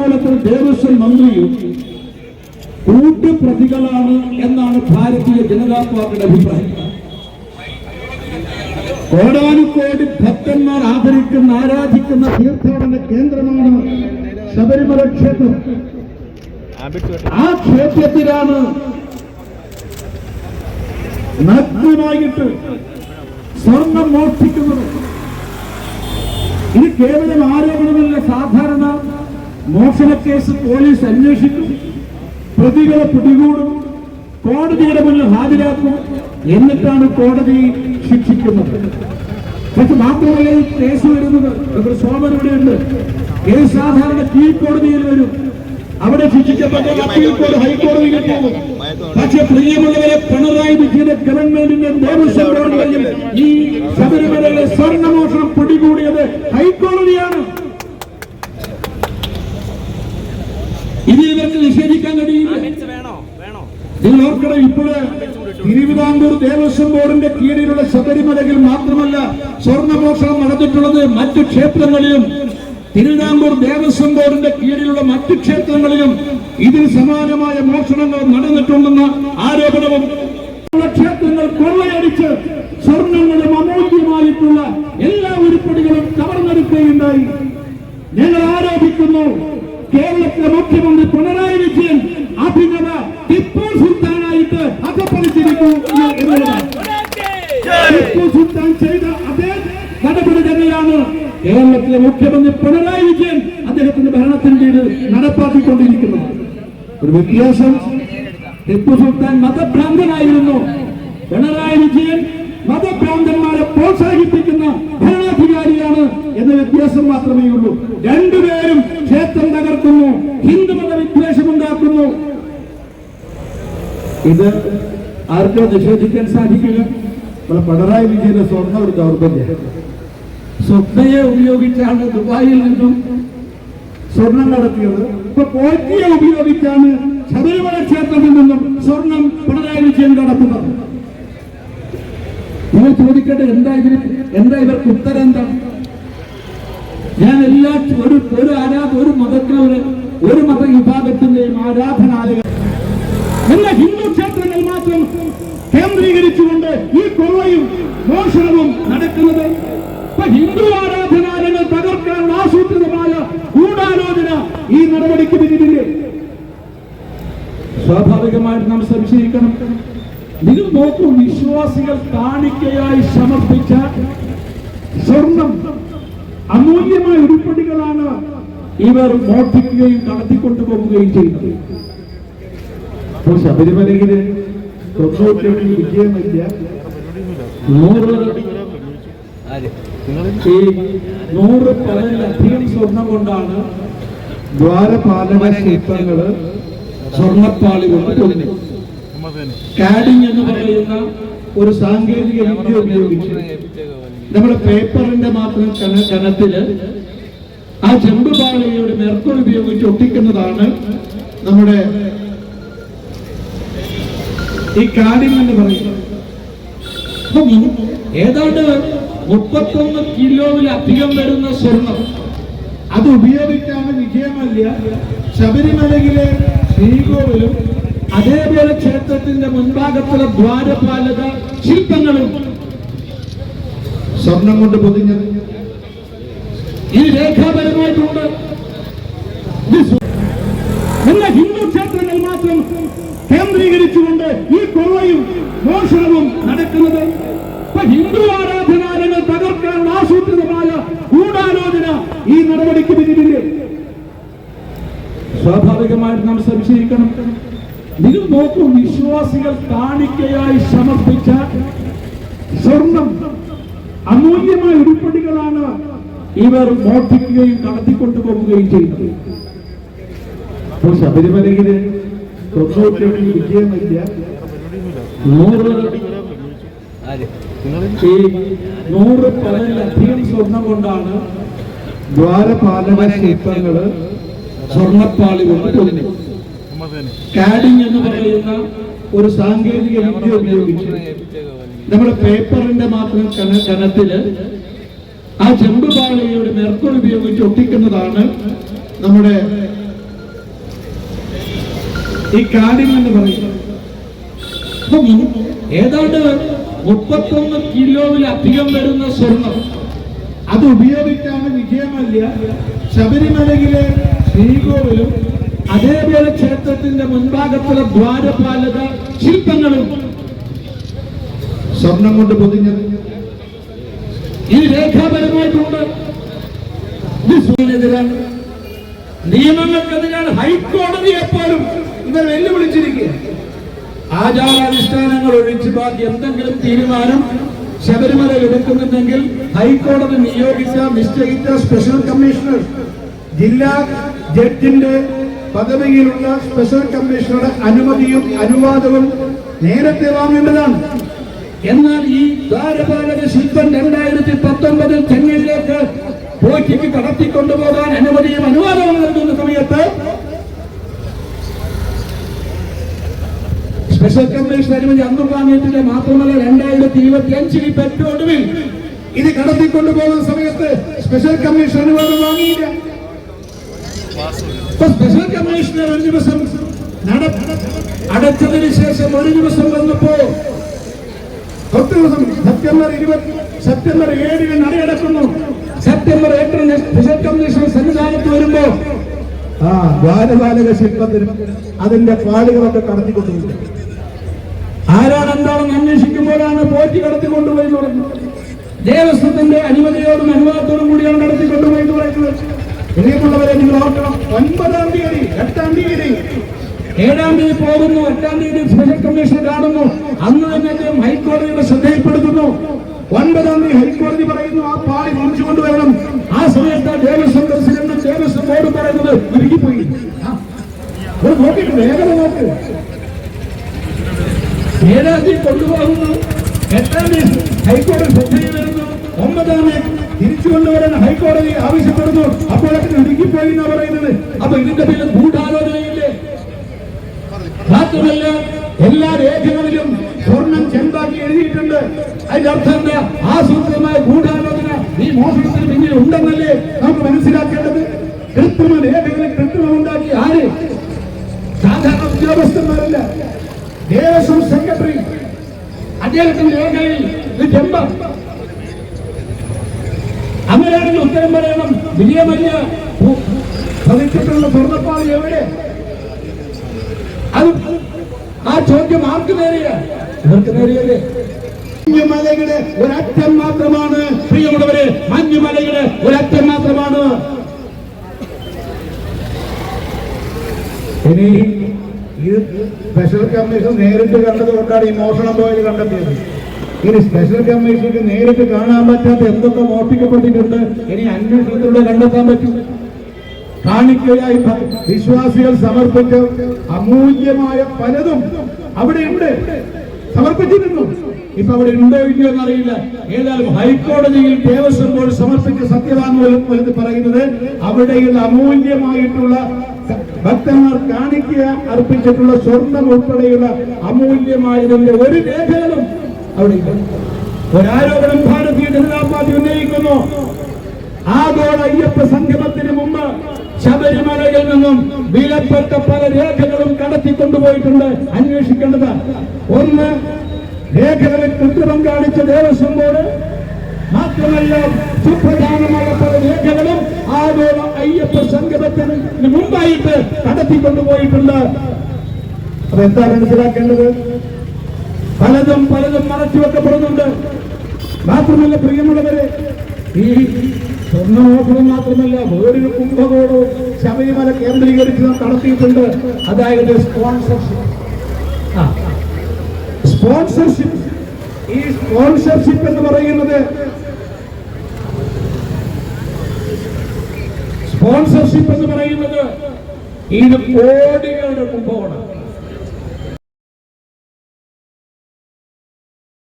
അതുപോലെ തന്നെ ദേവസ്വം മന്ത്രിയും കൂട്ടുപ്രതികളാണ് എന്നാണ് ഭാരതീയ ജനതാ പാർട്ടിയുടെ അഭിപ്രായം. കോടാനുകോടി ഭക്തന്മാർ ആദരിക്കുന്ന ആരാധിക്കുന്ന തീർത്ഥാടന കേന്ദ്രമാണ് ശബരിമല ക്ഷേത്രം. ആ ക്ഷേത്രത്തിലാണ് നഗ്നമായിട്ട് സ്വർണം മോഷ്ടിക്കുന്നത്. ഇത് കേവലം ആരോപണമല്ല സാധാരണ മോഷണ കേസ് പോലീസ് അന്വേഷിക്കും പ്രതികളെ പിടികൂടും കോടതിയുടെ മുന്നിൽ ഹാജരാക്കും എന്നിട്ടാണ് കോടതി ശിക്ഷിക്കുന്നത്. പക്ഷെ മാത്രമല്ല ഈ കേസ് വരുന്നത് സോമൻ ഇവിടെയുണ്ട്. കേസ് സാധാരണ കീഴ്ക്കോടതിയിൽ വരും. അവിടെ ശിക്ഷിക്കപ്പെട്ട അപ്പീൽ കോടതി ഹൈക്കോടതിയിൽ പോകും. പക്ഷെ പ്രിയമുള്ളവരെ പിണറായി വിജയന്റെ ഗവൺമെന്റിന്റെ ദേവസ്വം ഈ ശബരിമലയിലെ സ്വർണമോഷണം പിടികൂടിയത് ഹൈക്കോടതിയാണ് ഇത് ഇവർക്ക് നിഷേധിക്കാൻ കഴിയില്ല വേണോ വേണോ നിങ്ങൾ ഓർക്കണം ഇപ്പോഴ് തിരുവിതാംകൂർ ദേവസ്വം ബോർഡിന്റെ കീഴിലുള്ള ശബരിമലയിൽ മാത്രമല്ല സ്വർണമോഷണം നടന്നിട്ടുള്ളത് മറ്റു ക്ഷേത്രങ്ങളിലും. തിരുവിതാംകൂർ ദേവസ്വം ബോർഡിന്റെ കീഴിലുള്ള മറ്റു ക്ഷേത്രങ്ങളിലും ഇതിന് സമാനമായ മോഷണങ്ങൾ നടന്നിട്ടുണ്ടെന്ന ആരോപണവും ക്ഷേത്രങ്ങൾ കൊള്ളയടിച്ച് സ്വർണങ്ങളും അമൂല്യമായിട്ടുള്ള എല്ലാ ഉരുപ്പടികളും കവർന്നെടുക്കുകയുണ്ടായി. ഞങ്ങൾ ആരോപിക്കുന്നു കേരളത്തിലെ മുഖ്യമന്ത്രി പിണറായി വിജയൻ എന്നുള്ളതാണ് ചെയ്ത അതേ കേരളത്തിലെ മുഖ്യമന്ത്രി പിണറായി വിജയൻ അദ്ദേഹത്തിന്റെ ഭരണത്തിന് കീഴിൽ നടപ്പാക്കിക്കൊണ്ടിരിക്കുന്നത് ഒരു വ്യത്യാസം ടിപ്പു സുൽത്താൻ മതഭ്രാന്തനായിരുന്നു പിണറായി വിജയൻ മതഭ്രാന്തന്മാരെ പ്രോത്സാഹിപ്പിക്കുന്ന ഭരണാധികാരിയാണ് എന്ന വ്യത്യാസം മാത്രമേ ഉള്ളൂ രണ്ടുപേരും ക്ഷേത്രം തകർക്കുന്നു ഹിന്ദുമത വിദ്വേഷമുണ്ടാക്കുന്നു ഇത് ആർക്കോ നിഷേധിക്കാൻ സാധിക്കില്ല. നമ്മളെ പിണറായി വിജയന്റെ സ്വർണ ഒരു ദൗർബല്യം. സ്വപ്നയെ ഉപയോഗിച്ചാണ് ദുബായിൽ നിന്നും സ്വർണം നടത്തിയത്. ഇപ്പൊ പോറ്റിയെ ഉപയോഗിച്ചാണ് ശബരിമല ക്ഷേത്രത്തിൽ നിന്നും സ്വർണം പിണറായി വിജയൻ നടത്തുന്നത് നിങ്ങൾ ചോദിക്കട്ടെ എന്താ ഇതിന് എന്താ ഇവർക്ക് ഉത്തരം എന്താ? ഞാൻ എല്ലാ ഒരു ഒരു ആരാധ ഒരു മതത്തിലൊരു ഒരു മത വിഭാഗത്തിന്റെയും ആരാധനാലയം എന്നാൽ ഹിന്ദു ക്ഷേത്രങ്ങൾ മാത്രം കേന്ദ്രീകരിച്ചുകൊണ്ട് ഈ കൊള്ളയും മോഷണവും നടക്കുന്നത്. ഹിന്ദു ആരാധനാലയങ്ങൾ തകർക്കാനുള്ള ആസൂത്രിതമായ ഗൂഢാലോചന ഈ നടപടിക്ക് പിന്നിലില്ലേ? സ്വാഭാവികമായിട്ട് നാം സംശയിക്കണം. നിങ്ങൾ നോക്കൂ വിശ്വാസികൾ കാണിക്കയായി സമർപ്പിച്ച സ്വർണം അമൂല്യമായ ഉരുപ്പടികളാണ് ഇവർ മോഷ്ടിക്കുകയും കടത്തിക്കൊണ്ടുപോകുകയും ചെയ്യുന്നത്. അപ്പോൾ ശബരിമലയിൽ തൊണ്ണൂറ്റേഴിൽ വിജയമില്ല നൂറ് ഈ നൂറ് പവനിലധികം സ്വർണം കൊണ്ടാണ് ദ്വാരപാലക ശില്പങ്ങൾ സ്വർണപ്പാളി കൊണ്ട് പൊതിഞ്ഞത് കാഡിംഗ് എന്ന് പറയുന്ന ഒരു സാങ്കേതിക വിദ്യ ഉപയോഗിച്ച് നമ്മുടെ പേപ്പറിന്റെ മാത്രം കന- കനത്തിൽ ആ ചെമ്പുപാളിയുടെ മെർക്കുറി ഉപയോഗിച്ച് ഒട്ടിക്കുന്നതാണ് നമ്മുടെ ഈ കാര്യം എന്ന് പറയുന്നത്. ഏതാണ്ട് മുപ്പത്തൊന്ന് കിലോയിലധികം വരുന്ന സ്വർണം. അത് ഉപയോഗിച്ചാണ് വിജയമല്ല ശബരിമലയിലെ ശ്രീകോവിലും അതേപോലെ ക്ഷേത്രത്തിന്റെ മുൻഭാഗത്തുള്ള ദ്വാരപാലക ശില്പങ്ങളും സ്വർണം കൊണ്ട് പൊതിഞ്ഞത്. ഈ രേഖാപരമായിട്ടുണ്ട്. മോഷണവും നടക്കുന്നത്. ഹിന്ദു ആരാധനാലയങ്ങൾ തകർക്കാനുള്ള ആസൂത്രിതമായ ഗൂഢാലോചന ഈ നടപടിക്ക് പിന്നിലില്ലേ? സ്വാഭാവികമായിട്ട് നാം സംശയിക്കണം. നിങ്ങൾ നോക്കൂ വിശ്വാസികൾ കാണിക്കയായി സമർപ്പിച്ച സ്വർണം അമൂല്യമായ ഉരുപ്പടികളാണ് ഇവർ മോഷ്ടിക്കുകയും കടത്തിക്കൊണ്ടുപോകുകയും ചെയ്യുന്നത്. അപ്പോൾ ശബരിമലയിൽ തൊണ്ണൂറ്റേഴിൽ വിജയമില്ല. നൂറ് ഈ നൂറ് പവനിലധികം സ്വർണം കൊണ്ടാണ് ദ്വാരപാലക ശില്പങ്ങൾ സ്വർണപ്പാളി കൊണ്ട് പൊതിഞ്ഞത് കാഡിംഗ് എന്ന് പറയുന്ന ഒരു സാങ്കേതിക വിദ്യ ഉപയോഗിച്ച് നമ്മുടെ പേപ്പറിന്റെ മാത്രം കന- കനത്തിൽ ആ ചെമ്പുപാളിയുടെ മെർക്കുറി ഉപയോഗിച്ച് ഒട്ടിക്കുന്നതാണ് നമ്മുടെ ഈ കാഡിങ് എന്ന് പറയുന്നത്. ഏതാണ്ട് മുപ്പത്തൊന്ന് കിലോയിലധികം വരുന്ന സ്വർണം. അത് ഉപയോഗിച്ചാണ് വിജയമല്യ. ശബരിമലയിലെ ശ്രീകോവിലും അതേപോലെ ക്ഷേത്രത്തിന്റെ മുൻഭാഗത്തുള്ള ദ്വാരപാലക ശില്പങ്ങളും സ്വർണം കൊണ്ട് പൊതിഞ്ഞത്. ഈ രേഖാപരമായിട്ടുണ്ട്. നിയമങ്ങൾക്കെതിരാണ് ഹൈക്കോടതി എപ്പോഴും ഇവർ വെല്ലുവിളിച്ചിരിക്കുക ആചാരാനുഷ്ഠാനങ്ങൾ ഒഴിച്ച് ബാക്കി എന്തെങ്കിലും തീരുമാനം ശബരിമല എടുക്കുന്നുണ്ടെങ്കിൽ ഹൈക്കോടതി നിയോഗിച്ച നിശ്ചയിച്ച സ്പെഷ്യൽ കമ്മീഷണർ ജില്ലാ ജഡ്ജിന്റെ പദവിയിലുള്ള സ്പെഷ്യൽ കമ്മീഷണറുടെ അനുമതിയും അനുവാദവും നേരത്തെ വാങ്ങേണ്ടതാണ്. എന്നാൽ ഈ ദ്വാരപാലക ശില്പം രണ്ടായിരത്തി പത്തൊമ്പതിൽ പോറ്റിക്ക് കടത്തിക്കൊണ്ടുപോകാൻ അനുമതിയും അനുവാദവും നൽകുന്ന സമയത്ത് സ്പെഷ്യൽ കമ്മീഷൻ അനുമതി വാങ്ങിയിട്ടില്ല മാത്രമല്ല രണ്ടായിരത്തി ഇരുപത്തി അഞ്ചിൽ പെട്ടൊടുവിൽ ഇത് കടത്തിക്കൊണ്ടുപോകുന്ന സമയത്ത് സ്പെഷ്യൽ കമ്മീഷൻ അനുവാദം വാങ്ങിയില്ല. സ്പെഷ്യൽ കമ്മീഷണർ ഒരു ദിവസം അടച്ചതിന് ശേഷം ഒരു ദിവസം വന്നപ്പോ പത്ത് ദിവസം സെപ്റ്റംബർ ഇരുപത്തി സെപ്റ്റംബർ ഏഴിന് നടയടക്കുന്നു. സെപ്റ്റംബർ എട്ടിന് സ്പെഷ്യൽ കമ്മീഷൻ സന്നിധാനത്ത് വരുമ്പോ ആ ദ്വാരപാലക ശില്പത്തിന് അതിന്റെ പാടുകളൊക്കെ കടത്തിക്കൊണ്ടുപോയി ആരാണ് എന്താണെന്ന് അന്വേഷിക്കുമ്പോഴാണ് പോറ്റി കടത്തി കൊണ്ടുപോയി തുടങ്ങുന്നത് ദേവസ്വത്തിന്റെ അനുമതിയോടും അനുവാദത്തോടും കൂടിയാണ് നടത്തി കൊണ്ടുപോയി തുടങ്ങുന്നത് പ്രിയമുള്ളവരെ നിങ്ങൾ ഓർക്കണം ഒൻപതാം തീയതി എട്ടാം തീയതി ഏഴാം തീയതി പോകുന്നു എട്ടാം തീയതി സ്പെഷ്യൽ കമ്മീഷൻ കാണുന്നു. അന്ന് തന്നെ അദ്ദേഹം ഹൈക്കോടതിയുടെ ശ്രദ്ധയിൽപ്പെടുത്തുന്നു. ഒൻപതാം തീയതി ഹൈക്കോടതി പറയുന്നു ആ പാളി തിരിച്ചു കൊണ്ടുവരണം. ആ സമയത്ത് ദേവസ്വം പ്രസിഡന്റ് ദേവസ്വം ബോർഡ് പറയുന്നത് ഒരുക്കിപ്പോയി നോക്കിയിട്ടുണ്ട് വേഗം നോക്ക്. ഏഴാം കൊണ്ടുപോകുന്നു. എട്ടാം തീയതി ഹൈക്കോടതി ശ്രദ്ധയിൽ വരുന്നു ഒമ്പതാം തിരിച്ചു കൊണ്ടുവരാൻ ഹൈക്കോടതി ആവശ്യപ്പെടുന്നു. അപ്പോഴൊക്കെ ഒരുക്കിപ്പോയി എന്നാ പറയുന്നത്. അപ്പൊ ഇതിന്റെ പേര് ഗൂഢാലോചനയില്ലേ? മാത്രമല്ല എല്ലാ രേഖകളിലും സ്വർണം ചെമ്പാക്കി എഴുതിയിട്ടുണ്ട്. അതിന്റെ അർത്ഥം എന്താ? ആസൂത്രിതമായ ഗൂഢാലോചന ഈ മോഷണത്തിന് പിന്നിൽ ഉണ്ടെന്നല്ലേ നമുക്ക് മനസ്സിലാക്കേണ്ടത്? കൃത്രിമ രേഖകളിൽ കൃത്രിമം ഉണ്ടാക്കി ആര്? സാധാരണ ഉദ്യോഗസ്ഥന്മാരല്ല. ദേവസ്വം സെക്രട്ടറി അദ്ദേഹത്തിന്റെ രേഖയിൽ ചെമ്പ. അങ്ങനെയാണെങ്കിൽ ഉത്തരം പറയണം. വിജയമല്യ പതിച്ചിട്ടുള്ള സ്വർണപ്പാളി എവിടെ? അത് ആ ചോദ്യം ആർക്ക് നേരിയ? ഇവർക്ക് നേരിയല്ലേ? മഞ്ഞുമലയുടെ ഒരറ്റം മാത്രമാണ്. പ്രിയമുള്ളവരെ മഞ്ഞുമലയുടെ ഒരറ്റം മാത്രമാണ്. ഇനി ഇത് സ്പെഷ്യൽ കമ്മീഷൻ നേരിട്ട് കണ്ടത് കൊണ്ടാണ് ഈ മോഷണം പോയത് കണ്ടെത്തിയത്. ഇനി സ്പെഷ്യൽ കമ്മീഷർക്ക് നേരിട്ട് കാണാൻ പറ്റാത്ത എന്തൊക്കെ മോഷ്ടിക്കപ്പെട്ടിട്ടുണ്ട് ഇനി അന്വേഷണത്തിലൂടെ കണ്ടെത്താൻ പറ്റും. കാണിക്കയായി വിശ്വാസികൾ സമർപ്പിച്ച അമൂല്യമായ പലതും അവിടെ ഉണ്ട്. സമർപ്പിച്ചിരുന്നു. ഇപ്പൊ അവിടെ ഉണ്ടോ ഇല്ലയോ എന്നറിയില്ല. ഏതായാലും ഹൈക്കോടതിയിൽ ദേവസ്വം ബോർഡ് സമർപ്പിച്ച സത്യവാങ്മൂലം പറയുന്നത് അവിടെയുള്ള അമൂല്യമായിട്ടുള്ള ഭക്തന്മാർ കാണിക്ക അർപ്പിച്ചിട്ടുള്ള സ്വർണം ഉൾപ്പെടെയുള്ള അമൂല്യമായതിന്റെ ഒരു രേഖകളും അവിടെ ഒരാരോപണം ഭാരതീയ ജനതാ പാർട്ടി ഉന്നയിക്കുന്നു. ആഗോള അയ്യപ്പ സംഗമത്തിന് മുമ്പ് ശബരിമലയിൽ നിന്നും വിലപ്പെട്ട പല രേഖകളും കടത്തിക്കൊണ്ടുപോയിട്ടുണ്ട്. അന്വേഷിക്കേണ്ടത് ഒന്ന് രേഖകളിൽ കൃത്രിമം കാണിച്ച ദേവസ്വം ബോർഡ് മാത്രമല്ല സുപ്രധാനമായ പല രേഖകളും ആഗോള അയ്യപ്പ സംഗമത്തിന് മുമ്പായിട്ട് കടത്തിക്കൊണ്ടുപോയിട്ടുണ്ട്. അതെന്താ മനസ്സിലാക്കേണ്ടത്? പലതും പലതും മറച്ചു വെക്കപ്പെടുന്നുണ്ട്. മാത്രമല്ല പ്രിയമുള്ളവരെ ഈ സ്വർണമോഷണം മാത്രമല്ല വേറൊരു കുംഭകോടോ ശബരിമല കേന്ദ്രീകരിച്ച് നടത്തിയിട്ടുണ്ട്. അതായത് സ്പോൺസർഷിപ്പ്. സ്പോൺസർഷിപ്പ് ഈ സ്പോൺസർഷിപ്പ് എന്ന് പറയുന്നത്. സ്പോൺസർഷിപ്പ് എന്ന് പറയുന്നത് ഇത് കോടികളുടെ കുംഭകോണം